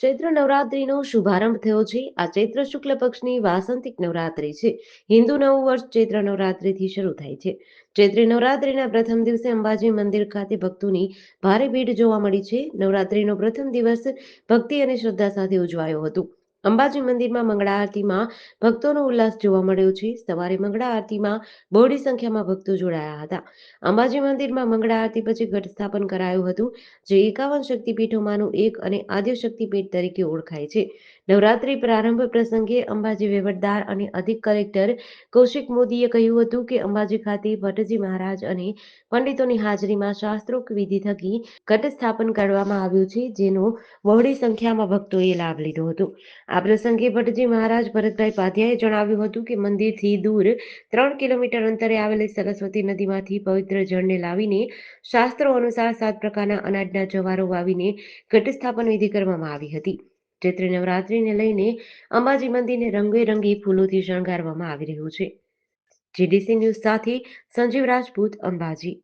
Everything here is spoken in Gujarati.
ચૈત્ર નવરાત્રીનો શુભારંભ થયો છે. આ ચૈત્ર શુક્લ પક્ષની વાસંતિક નવરાત્રી છે. હિન્દુ નવું વર્ષ ચૈત્ર નવરાત્રીથી શરૂ થાય છે. ચૈત્રી નવરાત્રીના પ્રથમ દિવસે અંબાજી મંદિર ખાતે ભક્તોની ભારે ભીડ જોવા મળી છે. નવરાત્રીનો પ્રથમ દિવસ ભક્તિ અને શ્રદ્ધા સાથે ઉજવાયો હતો. અંબાજી મંદિરમાં મંગળા આરતીમાં ભક્તોનો ઉલ્લાસ જોવા મળ્યો છે. સવારે મંગળા આરતીમાં બહોળી સંખ્યામાં ભક્તો જોડાયા હતા. અંબાજી મંદિરમાં મંગળા આરતી પછી ઘટ સ્થાપન કરાયું હતું, જે એકાવન શક્તિપીઠોમાંનું એક અને આદ્ય શક્તિપીઠ તરીકે ઓળખાય છે. નવરાત્રી પ્રારંભ પ્રસંગે અંબાજી વહીવટદાર અને અધિક કલેક્ટર કૌશિક મોદીએ કહ્યું હતું કે અંબાજી ખાતે ભટ્ટજી મહારાજ અને પંડિતોની હાજરીમાં શાસ્ત્રોક્ત વિધિ થકી ઘટ સ્થાપન કરવામાં આવ્યું છે, જેનો બહોળી સંખ્યામાં ભક્તોએ લાભ લીધો હતો. આ પ્રસંગે ભટ્ટજી મહારાજ ભરતભાઈ પાધ્યાએ જણાવ્યું હતું કે મંદિરથી દૂર ત્રણ કિલોમીટર અંતરે આવેલી સરસ્વતી નદીમાંથી પવિત્ર જળને લાવીને શાસ્ત્રો અનુસાર સાત પ્રકારના અનાજના જવારો વાવીને ઘટ સ્થાપન વિધિ કરવામાં આવી હતી. ચૈત્રી નવરાત્રીને લઈને અંબાજી મંદિરને રંગબેરંગી ફૂલોથી શણગારવામાં આવી રહ્યું છે. જીડીસી ન્યૂઝ સાથે સંજીવ રાજપૂત અંબાજી.